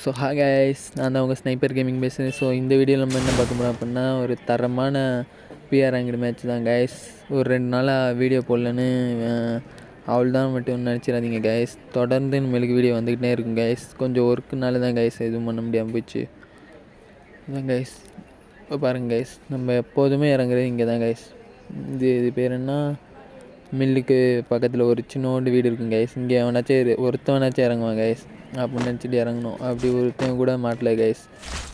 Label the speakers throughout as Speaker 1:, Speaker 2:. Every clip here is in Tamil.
Speaker 1: ஸோ ஹா கைஸ் நான் தான் உங்கள் ஸ்னைப்பர் கேமிங் பேசுகிறேன் ஸோ இந்த வீடியோவில் நம்ம என்ன பார்க்க போகிறோம் அப்படின்னா ஒரு தரமான பிஆர் ரேங்கடு மேட்ச் தான் கைஸ் ஒரு ரெண்டு நாளாக வீடியோ போடலன்னு அவள் தான் மட்டும் நினச்சிடாதீங்க கைஸ் தொடர்ந்து நம்மளுக்கு வீடியோ வந்துக்கிட்டே இருக்கும் கைஸ் கொஞ்சம் ஒர்க்குனால தான் கைஸ் எதுவும் பண்ண முடியாமல் போச்சு. இதான் கைஸ் இப்போ பாருங்கள் கைஸ் நம்ம எப்போதுமே இறங்குறது இங்கே தான் கைஸ் இது இது பேர் என்ன? மில்லுக்கு பக்கத்தில் ஒரு சின்னோண்டு வீடு இருக்கும் கைஸ் இங்கே எவனாச்சும் ஒருத்தவனாச்சும் இறங்குவான் கைஸ் அப்படின்னு நினச்சிட்டு இறங்கணும். அப்படி ஒருத்தன் கூட மாட்டல கைஸ்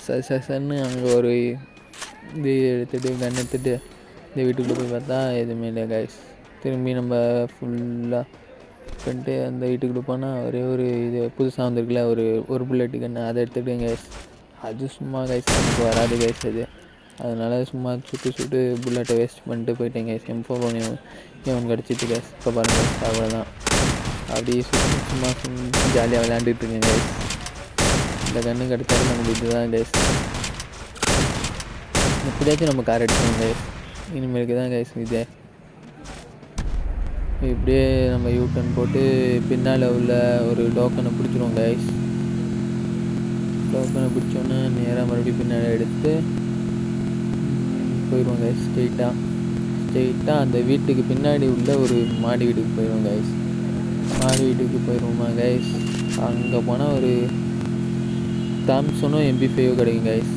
Speaker 1: ச சன்னு அங்கே ஒரு இது எடுத்துகிட்டு கன் எடுத்துகிட்டு இந்த வீட்டுக்குள்ளே போய் பார்த்தா எதுவுமே இல்லை கைஸ் திரும்பி நம்ம ஃபுல்லாக பண்ணிட்டு அந்த வீட்டுக்குள்ளே போனால் ஒரே ஒரு இது புதுசாக வந்திருக்குல்ல ஒரு ஒரு புல்லட்டு கன்று அதை எடுத்துகிட்டு கைஸ் அது சும்மா கைஸ் நமக்கு வராது கைஸ் அது. அதனால சும்மா சுட்டு சுட்டு புல்லட்டை வேஸ்ட் பண்ணிட்டு போயிட்டேன் கைஸ் எம்போ இவன் கிடச்சிட்டு கைஸ் இப்போ பாருங்கள் அவ்வளோதான் அப்படியே சும்மா சும்மா ஜாலியாக விளையாண்டுட்டு இருக்கேன் கைஸ் இந்த கண்ணு கிடச்சாலும் நமக்கு இதுதான் கைஸ் எப்படியாச்சும் நம்ம கார் எடுக்கணும் கைஸ் இனிமேலுக்கு தான் கைஸ் இது இப்படியே நம்ம யூ டர்ன் போட்டு பின்னால் உள்ள ஒரு டோக்கனை பிடிச்சிருவோம் கைஸ் டோக்கனை பிடிச்சோன்னே நேராக மறுபடியும் பின்னால் எடுத்து போயிடுவோம் கைஸ் ஸ்ட்ரெயிட்டாக ஸ்ட்ரெயிட்டாக அந்த வீட்டுக்கு பின்னாடி உள்ள ஒரு மாடி வீட்டுக்கு போயிடுவோம் கைஸ் மாடி வீட்டுக்கு போயிடுவோமா கைஸ் அங்கே போனால் ஒரு தாம்சனும் எம்பி ஃபைவோ கிடைக்கும் கைஸ்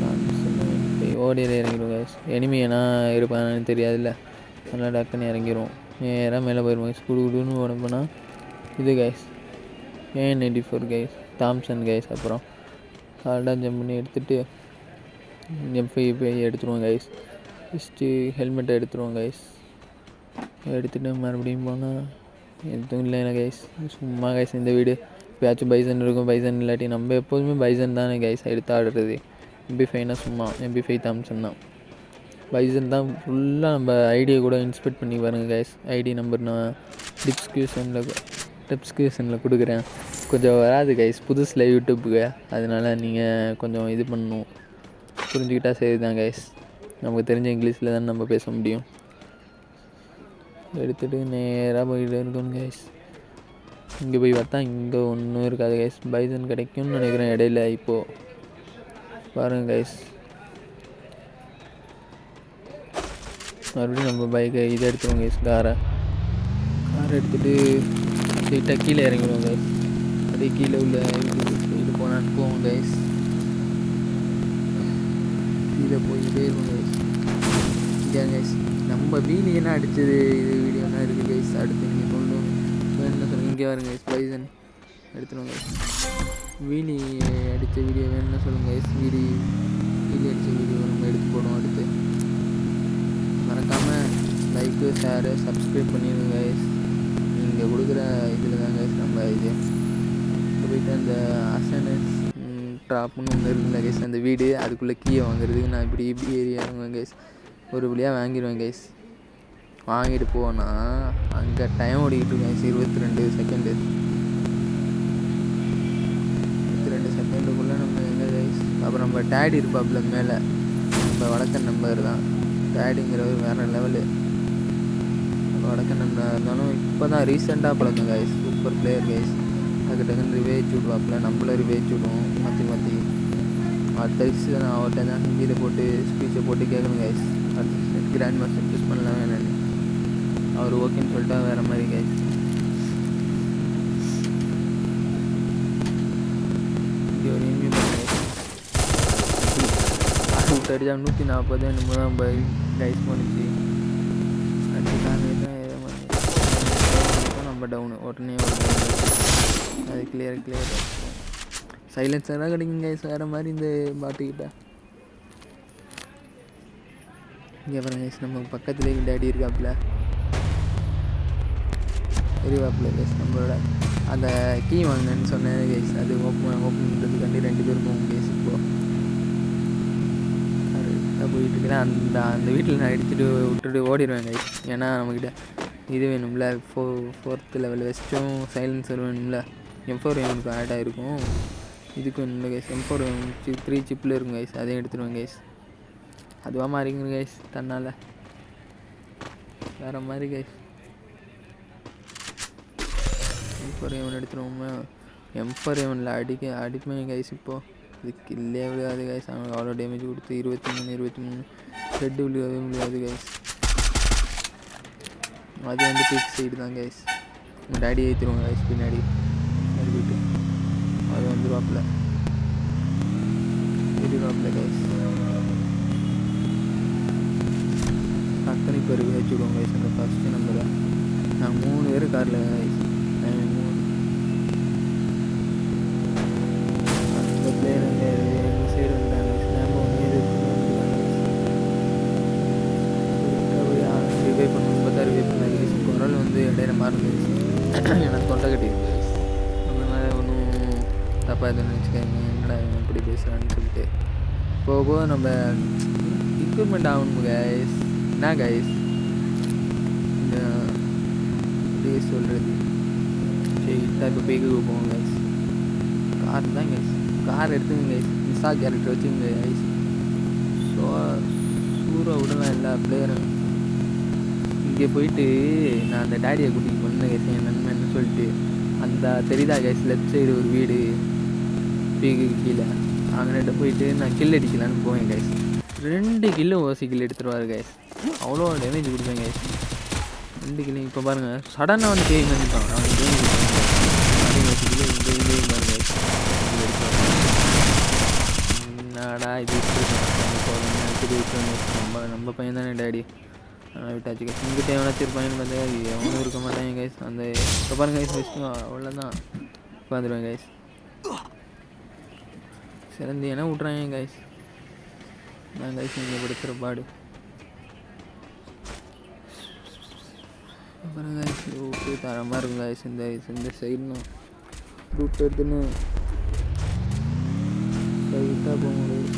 Speaker 1: தாம்சனும் எம்பி ஓடியில் இறங்கிடுவோம் கைஸ் எனிமி ஏன்னா இருப்பான்னு தெரியாதுல்ல. அதனால் டக்குன்னு இறங்கிடுவோம். நேராக மேலே போயிடுவோம் கைஸ் குடு குடுன்னு உடம்புனா போனால் இது கைஸ் ஏன் ninety four guys Thompson guys அப்புறம் ஹார்டாக ஜம்ப் பண்ணி எடுத்துகிட்டு எஃப்ஐ போய் எடுத்துருவோம் கைஸ் ஃபஸ்ட்டு ஹெல்மெட்டை எடுத்துருவோம் கைஸ் எடுத்துகிட்டு மறுபடியும் போனால் எதுவும் இல்லை கைஸ் சும்மா கைஸ் இந்த வீடு எப்பயாச்சும் பைசன் இருக்கும் பைசன் இல்லாட்டி நம்ம எப்போதுமே பைசன் தானே கைஸ் எடுத்து ஆடுறது. எம்பி ஃபைவ்னா சும்மா எம்பி ஃபைவ் தாம்சன் தான். பைசன் தான் ஃபுல்லாக நம்ம ஐடியை கூட இன்ஸ்பெக்ட் பண்ணி பாருங்கள் கைஸ் ஐடி நம்பர் நான் டிஸ்கிரிப்ஷனில் டிஸ்கிரிப்ஷனில் கொடுக்குறேன். கொஞ்சம் வராது கைஸ் புதுசில் யூடியூப்புக்கு. அதனால் நீங்கள் கொஞ்சம் இது பண்ணணும். புரிஞ்சுக்கிட்டா சரி தான் கைஸ் நமக்கு தெரிஞ்ச இங்கிலீஷில் தான் நம்ம பேச முடியும். எடுத்துகிட்டு நேராக போயிட்டு இருக்கணும் கைஸ் இங்கே போய் பார்த்தா இங்கே ஒன்றும் இருக்காது கைஸ் பைசன் கிடைக்கும்னு நினைக்கிறேன் இடையில இப்போது பாருங்கள் கைஸ் மறுபடியும் நம்ம பைக்கை இதை எடுத்துருவோம் கைஸ் காரை காரை எடுத்துகிட்டு ஸ்ட்ரெயிட்டாக கீழே இறங்கிடுவோம் கைஸ் அப்படியே கீழே உள்ள இது இது போனால் போவோம் கைஸ் கீழே போயிட்டே இருக்கும் கைஸ் இங்கே கைஸ் நம்ம வீலி என்ன அடித்தது இது வீடியோ என்ன இருக்குது கைஸ் அடுத்து நீங்கள் கொண்டு வேணும்னு சொல்லுங்கள் இங்கே வருங்க கைஸ் பைசன் எடுத்துருவோம் கைஸ் வீலி அடித்த வீடியோ வேணும்னு சொல்லுங்கள் கைஸ் வீடி வீலி அடித்த வீடியோ நம்ம எடுத்து போடுவோம் அடுத்து. மறக்காமல் லைக்கு ஷேரு சப்ஸ்கிரைப் பண்ணிடுங்க கைஸ் நீங்கள் கொடுக்குற இதில் தான் கைஸ் நம்ம இது. போயிட்டு அந்த அசனஸ் ட்ராப்னு ஒன்று இருக்குல்ல கைஸ் அந்த வீடு அதுக்குள்ளே கீயை வாங்குறதுக்கு நான் இப்படி இப்படி ஏறி இறங்குவேன் கைஸ் ஒரு வழியாக வாங்கிடுவேன் கைஸ் வாங்கிட்டு போனால் அங்கே டைம் ஓடிக்கிட்டு இருக்கேன் இருபத்தி ரெண்டு செகண்டு இருபத்தி ரெண்டு செகண்டுக்குள்ளே நம்ம எங்கே கைஸ் அப்புறம் நம்ம டேடி இருப்பாப்புல மேலே. நம்ம வடக்க நம்பர் தான். டேடிங்கிறவர் வேறு லெவலு வடக்க நம்பர் இருந்தாலும் இப்போ தான் ரீசெண்டாக பழக்கம் கைஸ் சூப்பர் பிளேயர் கைஸ் டக்கு டக்குன்னு ரிவேஜ் விடுவாப்புல நம்மளும் ரிவேஜ் விடுவோம். மாற்றி மாற்றி அடுத்த சீசன் அவர்கிட்ட தான் ஹிந்தியில் போட்டு ஸ்பீச்சை போட்டு கேட்கணும் கைஸ் கிராண்ட் மாஸ்டர் சூஸ் பண்ணலாம் வேணான்னு அவர் ஓகேன்னு சொல்லிட்டா வேறு மாதிரி கைஸ் இங்கே ஒரு நூற்றி நாற்பது என்னமோ தான் பை. கைஸ் போணுச்சு அடுத்த தான் நம்ம டவுனு உடனே ஒரு அது கிளியர் கிளியர் சைலன்ஸாக தான் கிடைக்கும் கைஸ் வேறு மாதிரி இந்த பாட்டுக்கிட்ட. இங்கே பாருங்க கைஸ் நம்ம பக்கத்துலேயே டேடி இருக்காப்புல. பெரியவாப்புல கைஸ் நம்மளோட அந்த கீ வாங்கினேன்னு சொன்னேன் கைஸ் அது ஓப்பன் ஓப்பன் பண்ணுறதுக்காண்டி ரெண்டு பேரும் கேஸ் இப்போது போயிட்டு இருக்கிறேன். அந்த அந்த வீட்டில் நான் எடுத்துகிட்டு விட்டுட்டு ஓடிடுவேன் கைஸ் ஏன்னா நம்மக்கிட்ட இது வேணும்ல. ஃபோ ஃபோர்த்து லெவல் வெஸ்ட்டும் சைலன்சர் வேணும்ல. எம் ஃபோர் எனக்கு ஆட் ஆகிருக்கும் இதுக்கு வேணும்ல கைஸ் எம் ஃபோர் த்ரீ சிப்பில் இருக்கும் கைஸ் அதையும் எடுத்துருவேன் கைஸ் அதுவாக மாறிங்க கைஸ் தன்னால். வேறு மாதிரி கைஸ் எம்பர் ஃபோர் எடுத்துருவோமே? எம்பர் எவனில் அடிக்க அடிப்பேன் கைஸ் இப்போது இது கில்லே விழுகாது கைஸ் அவனுக்கு அவ்வளோ டேமேஜ் கொடுத்து இருபத்தி மூணு இருபத்தி மூணு. ஹெட்டு விழுகவே முடியாது கைஸ் அது வந்து பிக் சைடு தான் கைஸ் டேடி ஏற்றிடுவோம் கைஸ் பின்னாடி. அது வந்துருவாப்புல. ஏறிடுவாப்புல கைஸ் டக்குனு இப்போ வச்சுக்கோங்க கைஸ் அந்த ஃபஸ்ட்டு நம்பரை நாங்கள் மூணு பேர் காரில் கைஸ் மூணு. அந்த பிளேயர் வந்து ரிவை பண்ணணும்? பண்ணாங்க குரல் வந்து இடையில மாறுந்துச்சு எனக்கு தொண்டை கட்டிருக்கு அந்த ஒன்றும் தப்பாக எதுவும் நினச்சிக்காங்க என்னடா இப்படி பேசுகிறான்னு சொல்லிட்டு. போக போக நம்ம இம்ப்ரூவ்மெண்ட் ஆகணும் கைஸ் என்ன கைஸ் இந்த இப்படியே சொல்கிறது சரி இப்போ பேக்கு போவோம் கைஸ் கார் தான் கைஸ் கார் எடுத்துங்க கைஸ் மிஸ்ஸா கேரக்டர் வச்சுங்க கைஸ் ஸோ சூற விடலாம் எல்லா பிளேயரும் இங்கே போயிட்டு நான் அந்த டேடியை கூட்டிகிட்டு போனேன் கைஸ் என் நண்பன் சொல்லிட்டு அந்த தெரியுதா கைஸ் லெஃப்ட் சைடு ஒரு வீடு. பீக்கு கீழே. அங்கிட்ட போயிட்டு நான் கில் அடிக்கலான்னு போவேன் கைஸ் ரெண்டு கில்லு ஓசி கில் எடுத்துருவார் கைஸ் அவ்வளோ டேமேஜ் கொடுப்பேங்க ரெண்டு கில்லு இப்போ பாருங்கள் சடனாக வந்து கேம் வந்துட்டான் அவன் கேம் அதே ஓசி கில்லு இந்த இதுலேயும் பாருங்க என்னடா இது நம்ம நம்ம பையன் தானே டேடி ஆனால் விட்டாச்சு கைஸ் இங்கிட்ட எவனாச்சும் இருப்பாங்கன்னு பார்த்தா எவனும் இருக்க மாட்டாங்க கைஸ் அந்த இப்போ பாருங்க கைஸ் ஃபஸ்ட்டு அவ்வளோதான் உட்காந்துருவேன் கைஸ் சிறந்து என்ன விட்றாங்க கைஸ் நான் கைஸ் இங்கே படுத்துகிற பாடு அப்புறம் காய்ஸ் ரூட்டு தரமாக இருக்கும் கைஸ் இந்த இந்த சைடுன்னு ரூட் எடுத்துன்னு ஸ்ட்ரைட்டாக போக முடியாது.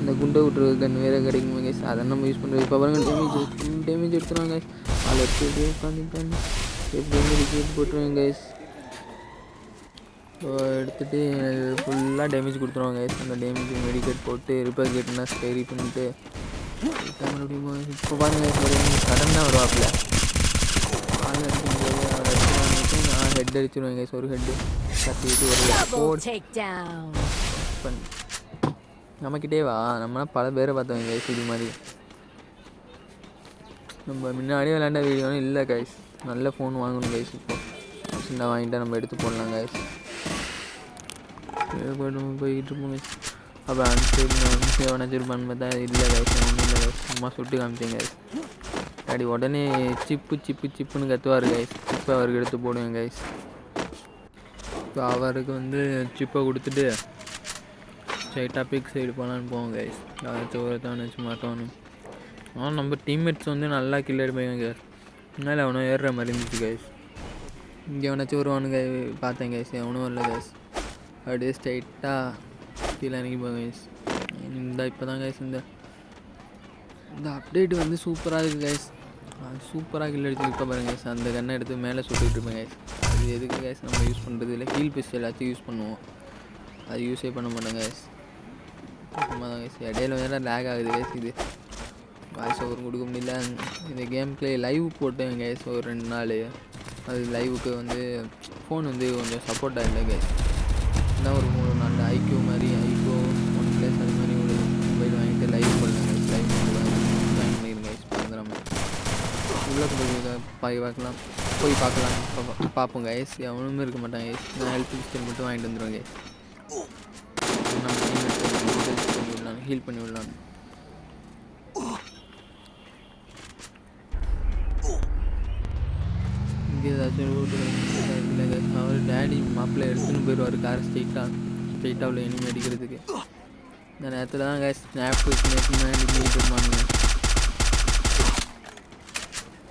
Speaker 1: இந்த குண்டை விட்டுறது கன் வேறு கிடைக்குமா கைஸ் அதை நம்ம யூஸ் பண்ணுறது இப்போ பாருங்க டேமேஜ் ஃபுல் டேமேஜ் எடுத்துருவாங்க கைஸ் அதில் எடுத்து உட்காந்துட்டாங்க எப்படி ரிப்பீட் போட்டுருவேன் கைஸ் ஸோ எடுத்துகிட்டு ஃபுல்லாக டேமேஜ் கொடுத்துருவாங்க கைஸ் அந்த டேமேஜ் மெடிக்கேட் போட்டு ரிப்பேர் கேட்டுனா ஸ்கேரி பண்ணிட்டு மறுபடியும் இப்போ பாருங்க சடனாக வருவாப்பில். ஆள் அடிக்கும்போது அவர் அடிச்சுட்டு நான் ஹெட் அடிச்சிருவேன் கைஸ் ஒரு ஹெட்டு கட்டிட்டு ஒரு. பண்ணி நம்மக்கிட்டே வா. நம்மளாம் பல பேரை பார்த்தவங்க கைஸ் இது மாதிரி. நம்ம முன்னாடி விளையாண்ட வீடியோவும் இல்லை கைஸ் நல்ல ஃபோன் வாங்கணும் கைஸ் இப்போ. சின்ன வாங்கிட்டா நம்ம எடுத்து போடலாம் கைஸ் போய்கிட்டு இருப்போம் கைஸ் அப்போ அனுப்பிச்சு எவனாச்சிருப்பான்னு பார்த்தா இல்லை கைஸ் ஒன்றும் இல்லை சும்மா சுட்டு காமிச்சேங்க அப்படி உடனே சிப்பு சிப்பு சிப்புன்னு கத்துவார் கைஸ் சிப்பை அவருக்கு எடுத்து போடுவேன் கைஸ் இப்போ அவருக்கு வந்து சிப்பை கொடுத்துட்டு ஸ்ட்ரைட்டாக பிக் சைடு போகலான்னு போவோம் கைஸ் யாராச்சும் ஒருத்தவன் வச்சு மாட்டோன்னு ஆனால் நம்ம டீம்மேட்ஸ் வந்து நல்லா கில் எடுப்பாங்க கைஸ் முன்னால் அவனும் ஏறுற மாதிரி இருந்துச்சு கைஸ் இங்கே எவனாச்சும் வருவானு பார்த்தேன் கைஸ் எவனும் வரல கைஸ் அப்படியே ஸ்ட்ரைட்டாக கீழே இறங்கி போங்க கைஸ் இந்த இப்போ தான் கைஸ் இந்த இந்த அப்டேட் வந்து சூப்பராக இருக்குது கைஸ் சூப்பராக கில் அடிச்சு இப்போ பாருங்க கைஸ் அந்த கண்ணை எடுத்து மேலே சுட்டுக்கிட்டு இருப்பேன் கைஸ் அது எதுக்கு கைஸ் நம்ம யூஸ் பண்ணுறது இல்லை? ஹீல் பிஸ்ட் எல்லாத்தையும் யூஸ் பண்ணுவோம். அது யூஸே பண்ண மாட்டோம் கைஸ் சும்மா தான் கைஸ் இடையில வேறு லேக் ஆகுது கைஸ் இது. வாய்ஸ் ஓவர் கொடுக்க முடியல. இந்த கேம் பிளே லைவ் போட்டேன் கைஸ் ஒரு ரெண்டு நாள். அது லைவுக்கு வந்து ஃபோன் வந்து கொஞ்சம் சப்போர்ட் ஆகிடல கைஸ் இதான் ஒரு உள்ளே போய் இதை பார்க்கலாம் போய் பார்க்கலாம் பார்ப்போம் கைஸ் எவனுமே இருக்க மாட்டாங்க கைஸ் நான் ஹெல்த் பிஸ்டல் மட்டும் வாங்கிட்டு வந்துடுவேன் கைஸ் நம்ம பண்ணி விடலாம் ஹீல் பண்ணி விடலாம் இங்கே ஏதாச்சும் இல்லை அவர் டேடி மாப்பிள்ளை எடுத்துன்னு போயிடுவார் கார் ஸ்ட்ரெயிட்டாக ஸ்ட்ரெயிட்டாக உள்ள இனிமே அடிக்கிறதுக்கு இந்த நேரத்தில் தான் கேஸ் ஸ்னாப் ஸ்னேப் பண்ணிட்டு இருப்பானுங்க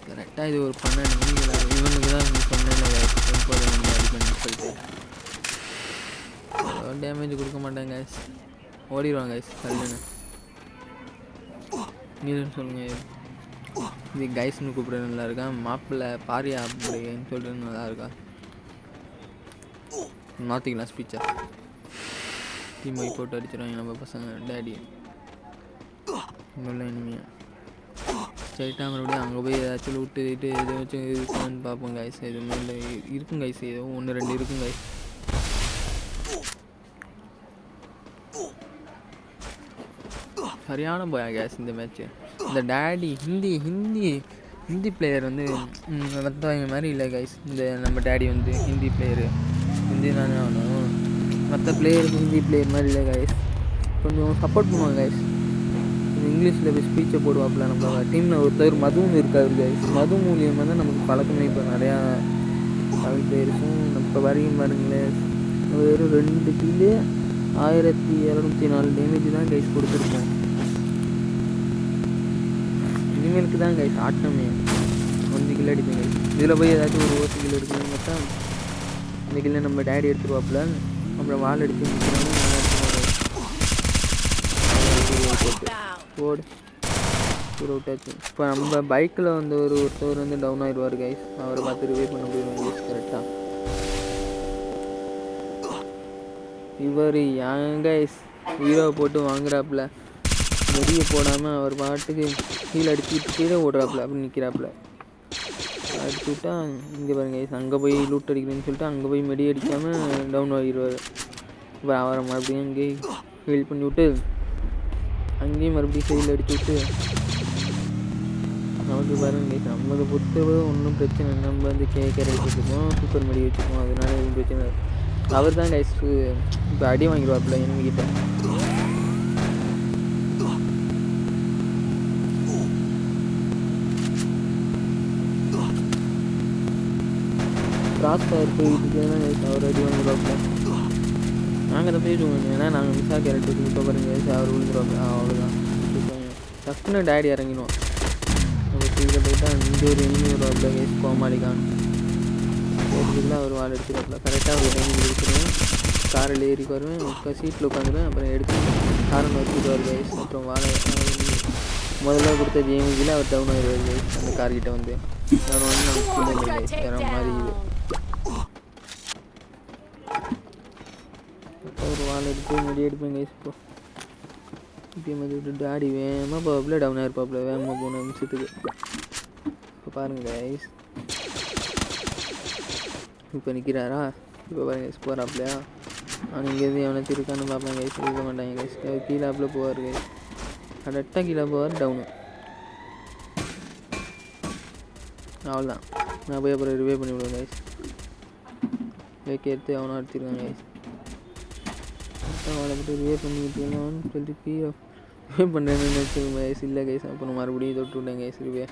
Speaker 1: கரெக்டாக இது ஒரு பன்னெண்டு மணிக்கு இவனுக்கு தான் வந்து சொன்னேன் கைஸ் எப்போது வந்து அடி பண்ணி சொல்லிட்டு டேமேஜ் கொடுக்க மாட்டேங்க கைஸ் ஓடிடுவாங்க கைஸ் கல்லுன்னு நீதான் சொல்லுங்கள் இது. கைஸ்னு கூப்பிட நல்லா இருக்கா? மாப்பிள்ளை பாரியா அப்படின்னு சொல்லிட்டு நல்லா இருக்கா? மாற்றிக்கலாம் ஸ்பீச்சா டீம் போட்டு அடிச்சிடுவாங்க நம்ம பசங்க? டேடி இங்கே இனிமையாக ஸ்ட்ரைட்டாக மறுபடியும் அங்கே போய் ஏதாச்சும் லூட்டு இது ஏதாச்சும் இருக்கான்னு பார்ப்போம் கைஸ் எதுவுமே இல்லை. இருக்கும் கைஸ் ஏதோ ஒன்று ரெண்டு இருக்கும் கைஸ் சரியான போயா கேஸ் இந்த மேட்ச்சு இந்த டேடி ஹிந்தி ஹிந்தி ஹிந்தி பிளேயர் வந்து மற்றவங்க மாதிரி இல்லை கைஸ் இந்த நம்ம டேடி வந்து ஹிந்தி பிளேயரு ஹிந்தி தானே ஆகணும். மற்ற பிளேயருக்கு ஹிந்தி பிளேயர் மாதிரி இல்லை கைஸ் கொஞ்சம் சப்போர்ட் பண்ணுவாங்க கைஸ் இங்கிலீஷில் போய் ஸ்பீச்சை போடுவாப்புல நம்ம டீமில் ஒருத்தர் மதுவும் இருக்காரு மது மூலியமாக தான் நமக்கு பழக்கமே இப்போ நிறையா தமிழ் பேருக்கும் இப்போ வரையும் பாருங்களேன். வெறும் ரெண்டு கிலோ ஆயிரத்தி இரநூத்தி நாலு டேமேஜ் தான் கைஸ் கொடுத்துருக்கோம். இனிமேலுக்கு தான் கைஸ் ஆட்டமே. அஞ்சு கிலோ அடிப்பேன் கைஸ் இதில் போய் ஏதாச்சும் ஒரு ஓட்டு கிலோ எடுக்கணும்னு பார்த்தா அந்த கிலோ நம்ம டேடி எடுத்துருவாப்புல. அப்புறம் வால் எடுத்து ஓடு போடு ஒரு விட்டாச்சு இப்போ நம்ம பைக்கில் வந்து ஒரு ஒருத்தவர் வந்து டவுன் ஆயிடுவார் கைஸ் அவரை பார்த்து ரிவே பண்ண முடியும் கைஸ் கரெக்டாக இவர் ஏன் கைஸ் ஹீரோ போட்டு வாங்குறாப்புல? வெளியே போடாமல் அவர் பாட்டுக்கு கீழே அடிச்சுட்டு கீழே ஓடுறாப்புல அப்படி நிற்கிறாப்புல அடிச்சு விட்டா இங்கே பாருங்க கைஸ் அங்கே போய் லூட் அடிக்கிறேன்னு சொல்லிட்டு அங்கே போய் மெடி அடிக்காமல் டவுன் ஆகிடுவார் இப்போ அவரை மறுபடியும் இங்கே ஹீல் பண்ணி விட்டு அங்கேயும் மறுபடியும் சைடில் அடிச்சு விட்டு நமக்கு பாருங்க நம்மளை பொறுத்தவரை ஒன்றும் பிரச்சனை இல்லை. நம்ம வந்து கேக்கரை வச்சுருக்கோம் சூப்பர் மடி வச்சுருக்கோம். அதனால எதுவும் பிரச்சனை இல்லை. அவர் தான் கைஸ் இப்போ அடி வாங்கிடுவாப்புல என்கிட்ட கிராஸ் ஃபயர் போயிட்டு தான் அவர் அடி வாங்கிடுவாப்புல. நாங்கள் அதை போயிடுவோம் ஏன்னா நாங்கள் மிஸ்ஸா கேரக்டர் இப்போ பாருங்கள் guys, அவர் விழுந்துருவாங்க அவ்வளோதான் டக்குன்னு டேடி இறங்கிடுவோம் நம்ம கீழே போயிட்டா இங்கே ஒரு எனிமி வருவாப்புல கைஸ் கோமாளிகான் போகிறதுக்குள்ள அவர் வால் எடுத்துக்காப்புல கரெக்டாக ஒரு டைம் எடுத்துருவேன் காரில் ஏறி வருவேன் உட்கா சீட்டில் உட்காந்துருவேன். அப்புறம் எடுத்து காரை நோக்கிடுவார் கைஸ் அப்புறம் வாழை முதல்ல கொடுத்த ஜேமிக்கில் அவர் டவுன் ஆகிடுவார் அந்த கார்கிட்ட வந்து. டவுன் வந்து நமக்கு மாதிரி இது அப்புறம் ஒரு வால் எடுத்து முடி எடுப்பேன் கைஸ் இப்போ இப்போ மாதிரி டாடி வேகமாக போவாப்புல டவுனாக இருப்பாப்புல வேகமாக போன நிமிஷத்துக்கு இப்போ பாருங்கள் கைஸ் இப்போ நிற்கிறாரா இப்போ பாருங்க கைஸ் போகிறாப்லையா நான் இங்கேருந்து எவனாச்சும் இருக்கான்னு பார்ப்பேன் கைஸ் இருக்க மாட்டாங்க கைஸ் கீழாப்பில் போவார் கைஸ் கரெக்டாக கீழே போவார் டவுனு. அவ்வளோதான் நான் போய் அப்புறம் ரிவே பண்ணி விடுவேன் கைஸ் வேக்கி எடுத்து அவனை அடிச்சிருக்காங்க கைஸ் அவளை போட்டு ரிவே பண்ணிக்கிட்டு இருக்கலாம்னு சொல்லிட்டு ரிவே பண்ணுறேன்னு நினச்சிருக்கேன் கைஸ் இல்லை கைஸ் அப்புறம் மறுபடியும் தொட்டு விட்டேன் கைஸ் ரிவே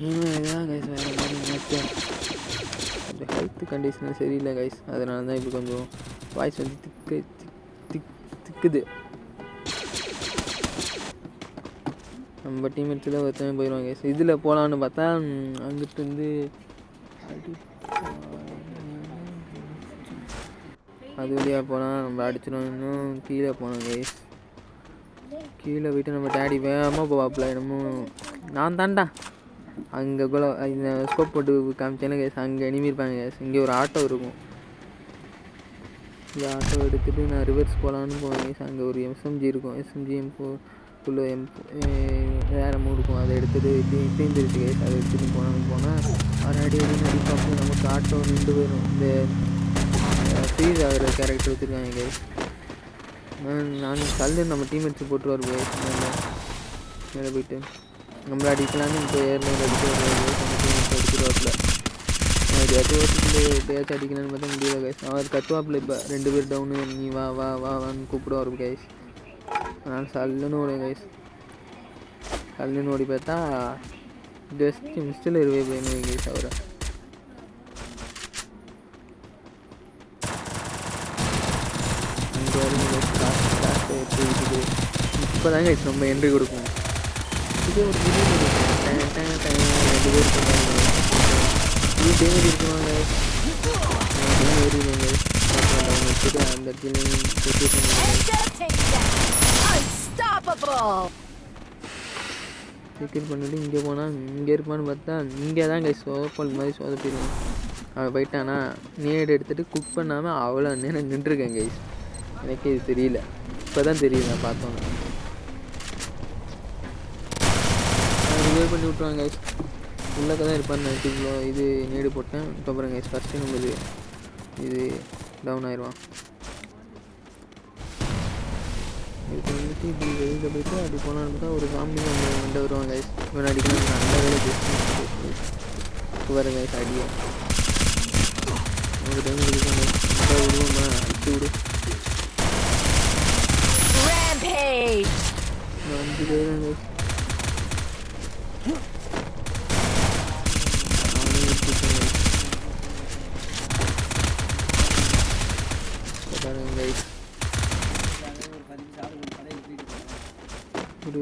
Speaker 1: இதுதான் கைஸ் வேறு மாதிரி நினைச்சேன் ஹெல்த் கண்டிஷன் சரியில்லை கைஸ் அதனால தான் இப்போ கொஞ்சம் வாய்ஸ் வந்து திக்கு திக் திக் திக்குது நம்ம டீம்மேட்ஸில் ஒருத்தவன் போயிடுவாங்க கைஸ் இதில் போகலான்னு பார்த்தா அங்கிட்டு வந்து அது வழியாக போனால் நம்ம அடிச்சிடும். இன்னும் கீழே போனோம் கைஸ் கீழே போயிட்டு நம்ம டேடி வேகமாக போவாப்புல என்னமோ. நான் தாண்டா அங்கே கூட இந்த ஸ்கோப் போட்டு காமிச்சேன்னா கேஸ் அங்கே எனிமி இருப்பாங்க கேஸ் இங்கே ஒரு ஆட்டோ இருக்கும். இந்த ஆட்டோ எடுத்துகிட்டு நான் ரிவர்ஸ் போகலான்னு போனேன் கேஸ் அங்கே ஒரு எஸ்எம்ஜி இருக்கும். எஸ்எம்ஜி எம் ஃபோர் எம் வேறு இருக்கும். அதை எடுத்துகிட்டு இப்படி தீர்ந்துருச்சு கேஸ் அதை எடுத்துகிட்டு போனான்னு போனால் அவர் அடி அடி நடிப்பாப்பு நமக்கு ஆட்டோ நின்று போயிடும் இந்த ஃப்ரீஸ் ஆகிற கேரக்டர் வச்சுருக்காங்க கேஸ் நான் நான் கல் நம்ம டீம் போட்டு வருவேன் மேலே மேலே போயிட்டு. நம்மள அடிக்கலான்னு இப்போ ஏர்லைன் அடிச்சு அடிச்சிருவாப்புல. எப்படியாச்சும் ஓட்டிட்டு எப்படியாச்சும் அடிக்கலான்னு பார்த்தா முடியல கைஸ் அவர் கத்துவாப்பில் இப்போ. ரெண்டு பேர் டவுனு நீ வா வா வா வான்னு கூப்பிடுவார் கைஸ் நான் சல்லுன்னு ஓடுவேன் கைஸ் சல்லுன்னு ஓடி பார்த்தா ஜஸ்ட் மிஸ்டில் இருவே போயிருந்தேன் கைஸ் அவரை இங்கே வரைக்கும் லாஸ்ட் லாஸ்ட் போயிட்டு இப்போ தாங்க இது நம்ம என்ட்ரி கொடுக்கும் இதே ஒரு புதிய ரெண்டு பேர் இது டேமேஜ் இருக்குவாங்க அந்த இடத்துல பண்ணிட்டு இங்கே போனால் இங்கே இருப்பான்னு பார்த்தா இங்கே தான் கை சோப்பல் மாதிரி சோதப்பிடுவோம் அவன் போயிட்டானா? நீடு எடுத்துகிட்டு குக் பண்ணாமல் அவ்வளோ நேரம் நின்றுருக்கேன் கைஸ் எனக்கு இது தெரியல. இப்போ தான் தெரியுது நான் பார்த்தோன்னே கிளியர் பண்ணி விட்ருவாங்க கைஸ் உள்ளக்க தான் இருப்பான்னு நினச்சி இவ்வளோ இது நேடு போட்டேன். இப்போ அப்புறம் கைஸ் ஃபஸ்ட்டு நம்மளுக்கு இது டவுன் ஆயிடுவான் இதுக்கு வந்துட்டு இப்படி வெளியில் போயிட்டு அப்படி போனான்னு பார்த்தா ஒரு காம்பி நம்ம வந்து வருவாங்க கைஸ் இவன் அடிக்கலாம் நல்ல வேலை பேசுவேன் கைஸ் அடியும் ஒரு டைம் விடுவோம்மா அடிச்சு விடு! நான் அஞ்சு பேர் தான் கைஸ் அவனே எடுத்துட்டேன் guys. பாருங்க கைஸ்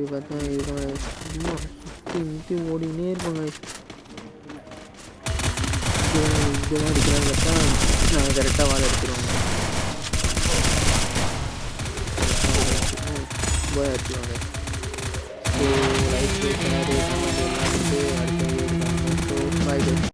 Speaker 1: இப்படி பார்த்தா இதுக்கான சும்மா சுற்றி முற்றி ஓடினே இருப்பாங்க. இங்கே அடிக்கிறாங்க பார்த்தா. நாங்கள் கரெக்டாக வாழை எடுத்துருவாங்க போய் அடிச்சுவாங்க